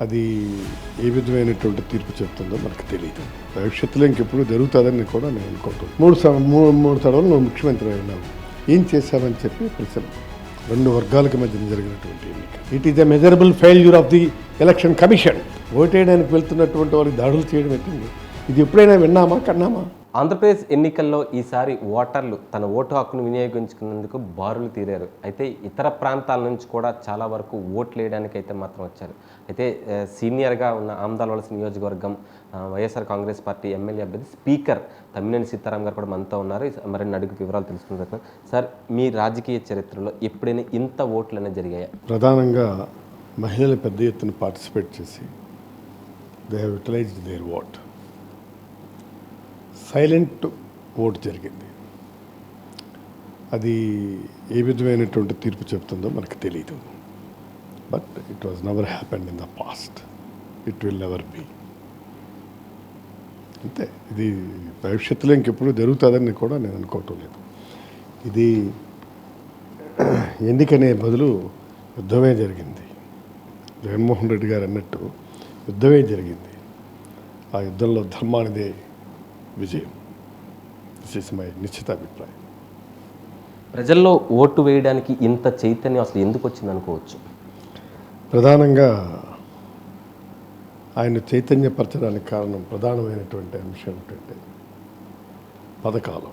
అది ఏ విధమైనటువంటి తీర్పు చెప్తుందో మనకు తెలియదు. భవిష్యత్తులో ఇంకెప్పుడు జరుగుతుందని కూడా నేను అనుకుంటున్నాను. మూడు మూడు మూడు తడవలు నువ్వు ముఖ్యమంత్రి అయినావు. ఏం చేశావని చెప్పి ప్రశ్న. రెండు వర్గాలకు మధ్య జరిగినటువంటి ఎన్నిక. It is a measurable failure of the election commission ఓటేయడానికి వెళ్తున్నటువంటి వారికి దాడులు చేయడం ఎట్టింది ఇది ఎప్పుడైనా విన్నామా? కన్నామా? ఆంధ్రప్రదేశ్ ఎన్నికల్లో ఈసారి ఓటర్లు తన ఓటు హక్కును వినియోగించుకున్నందుకు బారులు తీరారు. అయితే ఇతర ప్రాంతాల నుంచి కూడా చాలా వరకు ఓట్లు వేయడానికి అయితే మాత్రం వచ్చారు. అయితే సీనియర్గా ఉన్న ఆమ్దాల్వలస నియోజకవర్గం వైఎస్ఆర్ కాంగ్రెస్ పార్టీ ఎమ్మెల్యే అభ్యర్థి స్పీకర్ తమ్మినేని సీతారాం గారు కూడా మనతో ఉన్నారు. మరిన్ని అడుగు వివరాలు తెలుసుకుంటున్నాం సార్ మీ రాజకీయ చరిత్రలో ఎప్పుడైనా ఇంత ఓట్లు అనేది జరిగాయా? ప్రధానంగా మహిళలు పెద్ద ఎత్తున పార్టిసిపేట్ చేసి they have utilized their vote silent vote జరిగింది. అది ఏ విధమైనటువంటి తీర్పు చెప్తుందో మనకు తెలియదు but it was never happened in the past it will never be అంతే. ఇది భవిష్యత్తులో ఇంకెప్పుడు జరుగుతుందని కూడా నేను అనుకోవటం లేదు. ఇది ఎన్నికనే బదులు యుద్ధమే జరిగింది. జగన్మోహన్ రెడ్డి గారు అన్నట్టు యుద్ధమే జరిగింది. ఆ యుద్ధంలో ధర్మానిదే విజయం. దిస్ ఇస్ మై నిశ్చిత అభిప్రాయం ప్రజల్లో ఓటు వేయడానికి ఇంత చైతన్యం అసలు ఎందుకు వచ్చింది అనుకోవచ్చు? ప్రధానంగా ఆయన చైతన్యపరచడానికి కారణం ప్రధానమైనటువంటి అంశం ఏంటంటే పథకాలు.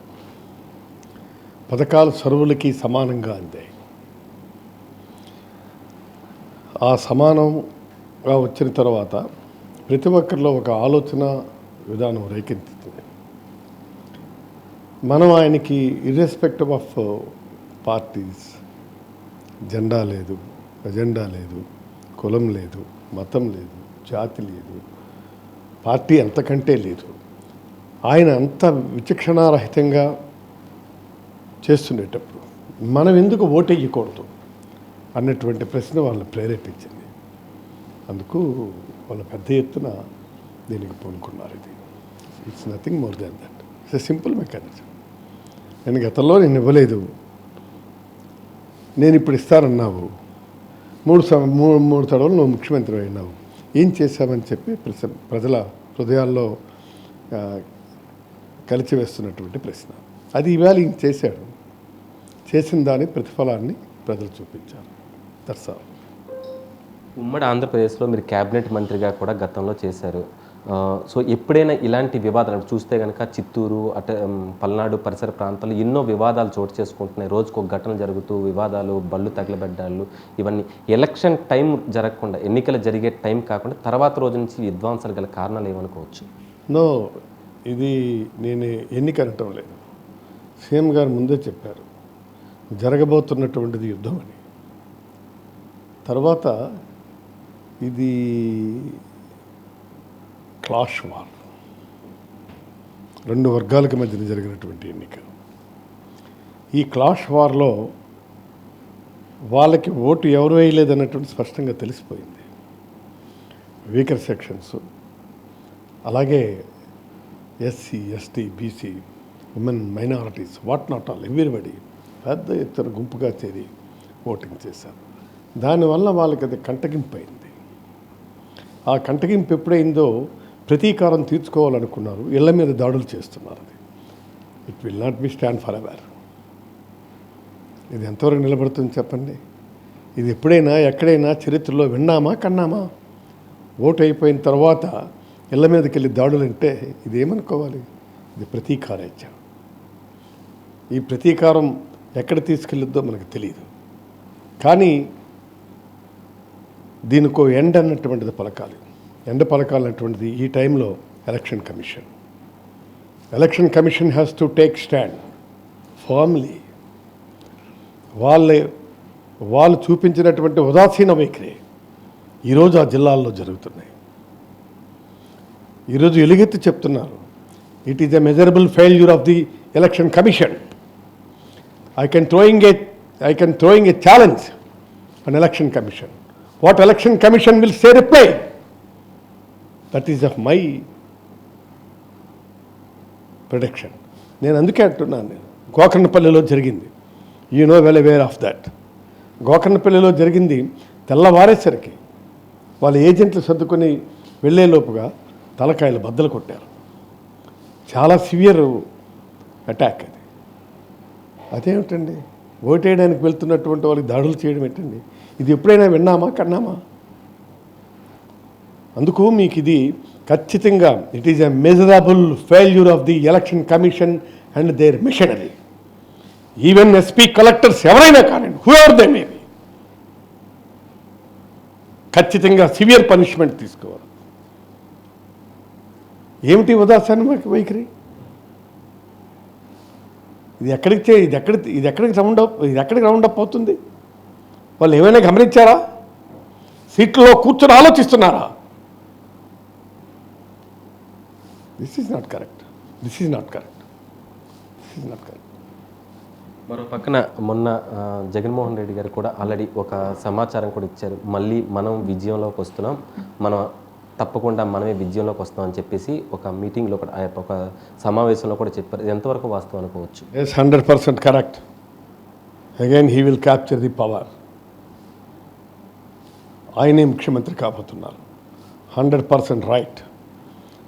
పథకాలు సర్వులకి సమానంగా అందాయి. ఆ సమానంగా వచ్చిన తర్వాత ప్రతి ఒక్కరిలో ఒక ఆలోచన విధానం రేకెత్తుతుంది మనం ఆయనకి ఇర్రెస్పెక్టివ్ ఆఫ్ పార్టీస్ జెండా లేదు ఎజెండా లేదు కులం లేదు మతం లేదు జాతి లేదు పార్టీ అంతకంటే లేదు. ఆయన అంత విచక్షణారహితంగా చేస్తుండేటప్పుడు మనం ఎందుకు ఓటెయ్యకూడదు అన్నటువంటి ప్రశ్న వాళ్ళని ప్రేరేపించింది. అందుకు వాళ్ళు పెద్ద ఎత్తున దీనికి పూనుకున్నారు ఇది. It's nothing more than that it's a simple mechanism నేను గతంలో నేను ఇవ్వలేదు. నేను ఇప్పుడు ఇస్తానన్నావు. మూడు స మూడు మూడు తడవలు నువ్వు ముఖ్యమంత్రి అయినావు. ఏం చేశావని చెప్పి ప్రజల హృదయాల్లో కలిచివేస్తున్నటువంటి ప్రశ్న. అది ఇవాళ ఈయన చేశాడు. చేసిన దాని ప్రతిఫలాన్ని ప్రజలు చూపించారు. దర్శ ఉమ్మడి ఆంధ్రప్రదేశ్లో మీరు క్యాబినెట్ మంత్రిగా కూడా గతంలో చేశారు. సో ఎప్పుడైనా ఇలాంటి వివాదాలు చూస్తే కనుక చిత్తూరు అట పల్నాడు పరిసర ప్రాంతాల్లో ఎన్నో వివాదాలు చోటు చేసుకుంటున్నాయి. రోజుకు ఒక ఘటన జరుగుతూ వివాదాలు బళ్ళు తగలబెడ్డాలు ఇవన్నీ ఎలక్షన్ టైం జరగకుండా ఎన్నికలు జరిగే టైం కాకుండా తర్వాత రోజు నుంచి విధ్వంసాలు గల కారణాలు ఏమనుకోవచ్చు? నో ఇది నేను ఎన్నిక అనటం లేదు. సీఎం గారు ముందే చెప్పారు జరగబోతున్నటువంటిది యుద్ధం అని తర్వాత ఇది క్లాష్ వార్ రెండు వర్గాలకు మధ్యన జరిగినటువంటి ఎన్నిక. ఈ క్లాష్ వార్లో వాళ్ళకి ఓటు ఎవరు వేయలేదన్నటువంటి స్పష్టంగా తెలిసిపోయింది. వీకర్ సెక్షన్స్ అలాగే SC ST BC women minorities what not all everybody పెద్ద ఎత్తున గుంపుగా చేరి ఓటింగ్ చేశారు. దానివల్ల వాళ్ళకి అది కంటగింపు అయింది ఆ కంటగింపు ఎప్పుడైందో ప్రతీకారం తీర్చుకోవాలనుకున్నారు. ఇళ్ళ మీద దాడులు చేస్తున్నారు అది. It will not be stand for ever ఇది ఎంతవరకు నిలబడుతుంది చెప్పండి? ఇది ఎప్పుడైనా ఎక్కడైనా చరిత్రలో విన్నామా కన్నామా? ఓటు అయిపోయిన తర్వాత ఇళ్ళ మీదకి వెళ్ళి దాడులు అంటే ఇదేమనుకోవాలి? ఇది ప్రతీకారేచ్ఛ ఈ ప్రతీకారం ఎక్కడ తీసుకెళ్ళొద్దో మనకు తెలియదు కానీ దీనికో ఎండ్ అన్నటువంటిది పలకాలి. ఎండ పలకాలన్నటువంటిది ఈ టైంలో election commission. Election commission has to take stand formally వాళ్ళ వాళ్ళు చూపించినటువంటి ఉదాసీన వైఖరి ఈరోజు ఆ జిల్లాల్లో జరుగుతున్నాయి. ఈరోజు ఎలుగెత్తి చెప్తున్నారు it is a measurable failure of the election commission I can throwing a I can throwing a challenge on election commission what election commission will say reply that is of my production నేను అందుకే అంటున్నాను. నేను గోకర్ణపల్లిలో జరిగింది. You know well aware of that గోకర్ణపల్లిలో జరిగింది తెల్లవారేసరికి వాళ్ళ ఏజెంట్లు సర్దుకొని వెళ్ళేలోపుగా తలకాయలు బద్దలు కొట్టారు. చాలా సివియర్ అటాక్ అది. అదేమిటండి? ఓటేయడానికి వెళ్తున్నటువంటి వాళ్ళకి దాడులు చేయడం ఏంటండి? ఇది ఎప్పుడైనా విన్నామా? కన్నామా? అందుకు మీకు ఇది ఖచ్చితంగా it is a measurable failure of the election commission and their machinery even SP collectors ఎవరైనా కానివ్వండి హూ ఎవర్ దే మేబీ ఖచ్చితంగా సివియర్ పనిష్మెంట్ తీసుకోవాలి. ఏమిటి ఉదాసన వైఖరి? ఇది ఎక్కడికి ఇది ఎక్కడ ఇది ఎక్కడికి రౌండ్ అప్ ఇది ఎక్కడికి రౌండ్ అప్ అవుతుంది? వాళ్ళు ఏమైనా గమనించారా? సీట్లో కూర్చొని ఆలోచిస్తున్నారా? This is not correct this is not correct this is not correct మరో పక్కన మొన్న జగన్మోహన్ రెడ్డి గారు కూడా ఆల్రెడీ ఒక సమాచారం కూడా ఇచ్చారు. మళ్ళీ మనం విజయంలోకి వస్తున్నాం. మనం తప్పకుండా మనమే విజయంలోకి వస్తాం అని చెప్పేసి ఒక మీటింగ్లో కూడా ఆ యొక్క ఒక సమావేశంలో కూడా చెప్పారు. ఎంతవరకు వాస్తవం అనుకోవచ్చు? Yes hundred percent correct again he will capture the power ఆయనే ముఖ్యమంత్రి కాబోతున్నారు. హండ్రెడ్ పర్సెంట్ రైట్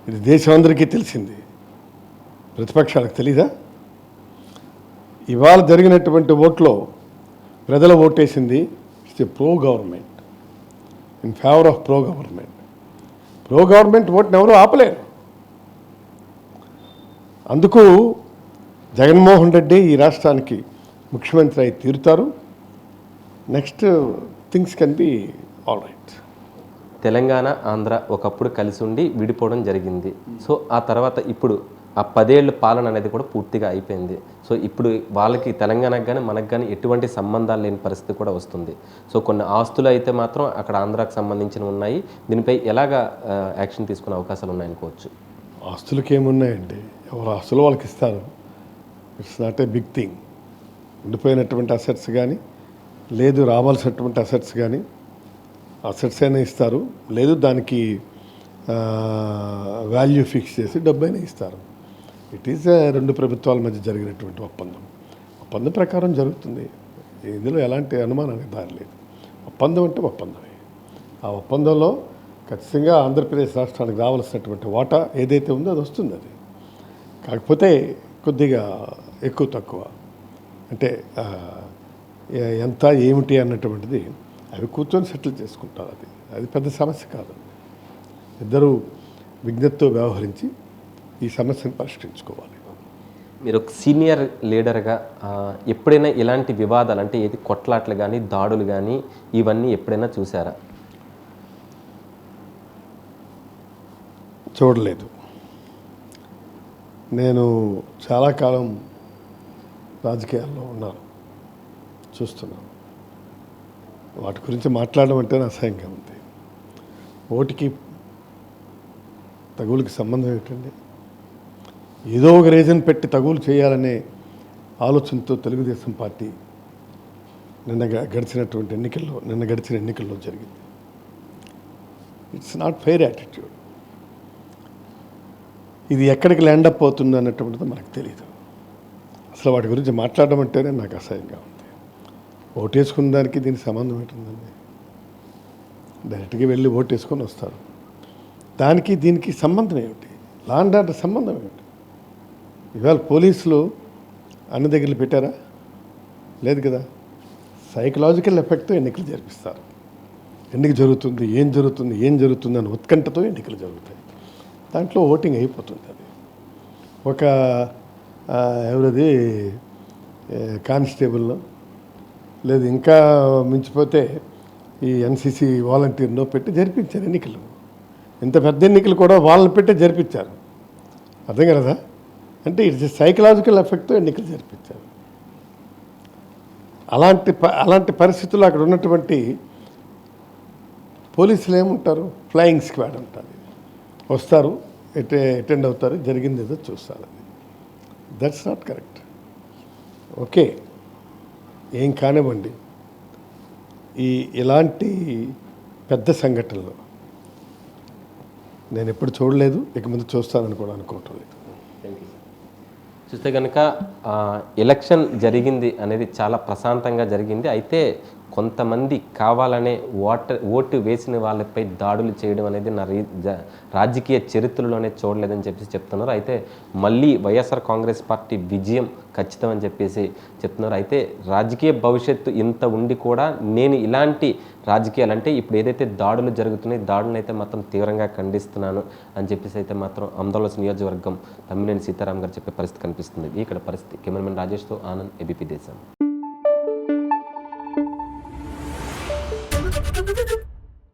ఇది దేశం అందరికీ తెలిసింది. ప్రతిపక్షాలకు తెలీదా? ఇవాళ జరిగినటువంటి ఓట్లో ప్రజల ఓటేసింది it's pro government in favour of pro government pro government ఓటుని ఎవరూ ఆపలేరు. అందుకు జగన్మోహన్ రెడ్డి ఈ రాష్ట్రానికి ముఖ్యమంత్రి అయి తీరుతారు. Next things can be all right Telangana Andhra ఒకప్పుడు కలిసి ఉండి విడిపోవడం జరిగింది. సో ఆ తర్వాత ఇప్పుడు ఆ పదేళ్ళ పాలన అనేది కూడా పూర్తిగా అయిపోయింది. సో ఇప్పుడు వాళ్ళకి తెలంగాణకు కానీ మనకు కానీ ఎటువంటి సంబంధాలు లేని పరిస్థితి కూడా వస్తుంది. సో కొన్ని ఆస్తులు అయితే మాత్రం అక్కడ ఆంధ్రాకు సంబంధించినవి ఉన్నాయి. దీనిపై ఎలాగా యాక్షన్ తీసుకునే అవకాశాలు ఉన్నాయనుకోవచ్చు ఆస్తులకి ఏమున్నాయండి? ఎవరు ఆస్తులు వాళ్ళకి ఇస్తారు. It's not a big thing. ఉండిపోయినటువంటి assets కానీ లేదు రావాల్సినటువంటి అసెట్స్ కానీ అసెట్స్ అయినా ఇస్తారు. లేదు దానికి వాల్యూ ఫిక్స్ చేసి డబ్బు అయినా ఇస్తారు ఇట్ ఈజ్ రెండు ప్రభుత్వాల మధ్య జరిగినటువంటి ఒప్పందం. ఒప్పందం ప్రకారం జరుగుతుంది. ఇందులో ఎలాంటి అనుమానానికి దారి లేదు. ఒప్పందం అంటే ఒప్పందమే. ఆ ఒప్పందంలో ఖచ్చితంగా ఆంధ్రప్రదేశ్ రాష్ట్రానికి రావాల్సినటువంటి వాటా ఏదైతే ఉందో అది వస్తుంది అది. కాకపోతే కొద్దిగా ఎక్కువ తక్కువ. అంటే ఎంత ఏమిటి అన్నటువంటిది అవి కూర్చొని సెటిల్ చేసుకుంటారు అది. అది పెద్ద సమస్య కాదు. ఇద్దరు విజ్ఞతతో వ్యవహరించి ఈ సమస్యను పరిష్కరించుకోవాలి. మీరు ఒక సీనియర్ లీడర్గా ఎప్పుడైనా ఇలాంటి వివాదాలు అంటే ఏది కొట్లాట్లు కానీ దాడులు కానీ ఇవన్నీ ఎప్పుడైనా చూసారా? చూడలేదు. నేను చాలా కాలం రాజకీయాల్లో ఉన్నాను. చూస్తున్నాను. వాటి గురించి మాట్లాడడం అంటే అసహ్యంగా ఉంది. ఓటికి తగులుకి సంబంధం ఏంటండి? ఏదో ఒక రీజన్ పెట్టి తగులు చేయాలనే ఆలోచనతో తెలుగుదేశం పార్టీ నిన్న గ- గడిచినటువంటి ఎన్నికల్లో నిన్న గడిచిన ఎన్నికల్లో జరిగింది. ఇట్స్ నాట్ ఫెయిర్ యాటిట్యూడ్ ఇది ఎక్కడికి ల్యాండప్ అవుతుంది అన్నటువంటిది మనకు తెలియదు అసలు వాటి గురించి మాట్లాడడం అంటేనే నాకు అసహ్యంగా ఉంది. ఓటేసుకున్న దానికి దీనికి సంబంధం ఏంటుందండి డైరెక్ట్గా వెళ్ళి ఓటేసుకొని వస్తారు. దానికి దీనికి సంబంధం ఏమిటి? లాండ్ ఆర్డర్ సంబంధం ఏమిటి? ఇవాళ పోలీసులు అన్ని దగ్గరలు పెట్టారా? లేదు కదా. సైకలాజికల్ ఎఫెక్ట్తో ఎన్నికలు జరిపిస్తారు. ఎన్నిక జరుగుతుంది? ఏం జరుగుతుంది? ఏం జరుగుతుంది? అని ఉత్కంఠతో ఎన్నికలు జరుగుతాయి. దాంట్లో ఓటింగ్ అయిపోతుంది అది. ఒక ఎవరది? కానిస్టేబుల్లో లేదు ఇంకా మించిపోతే ఈ ఎన్సీసీ వాలంటీర్నో పెట్టి జరిపించారు ఎన్నికలు. ఇంత పెద్ద ఎన్నికలు కూడా వాళ్ళని పెట్టి జరిపించారు. అర్థం కదా అంటే ఇట్స్ సైకలాజికల్ ఎఫెక్ట్తో ఎన్నికలు జరిపించారు. అలాంటి ప అలాంటి పరిస్థితుల్లో అక్కడ ఉన్నటువంటి పోలీసులు ఏముంటారు? ఫ్లయింగ్ స్క్వాడ్ ఉంటుంది వస్తారు అటెండ్ అవుతారు జరిగింది ఏదో చూస్తారు అది. That's not correct okay. ఏం కానివ్వండి. ఈ ఇలాంటి పెద్ద సంఘటనలు నేను ఎప్పుడు చూడలేదు ఇక ముందు చూస్తానని కూడా అనుకోవటం లేదు. చూస్తే కనుక ఎలక్షన్ జరిగింది అనేది చాలా ప్రశాంతంగా జరిగింది. అయితే కొంతమంది కావాలనే ఓట ఓటు వేసిన వాళ్ళపై దాడులు చేయడం అనేది నా రీ- రాజకీయ చరిత్రలోనే చూడలేదని చెప్పేసి చెప్తున్నారు. అయితే మళ్ళీ వైఎస్ఆర్ కాంగ్రెస్ పార్టీ విజయం ఖచ్చితం అని చెప్పేసి చెప్తున్నారు. అయితే రాజకీయ భవిష్యత్తు ఇంత ఉండి కూడా నేను ఇలాంటి రాజకీయాలు అంటే ఇప్పుడు ఏదైతే దాడులు జరుగుతున్నాయి దాడులను అయితే మాత్రం తీవ్రంగా ఖండిస్తున్నాను అని చెప్పేసి అయితే మాత్రం అమదావాస్ నియోజకవర్గం తమ్మినేని సీతారాం గారు చెప్పే పరిస్థితి కనిపిస్తుంది. ఇక్కడ పరిస్థితి కెమెరామెన్ రాజేష్తో ఆనంద్ ఏబీపీ దేశం.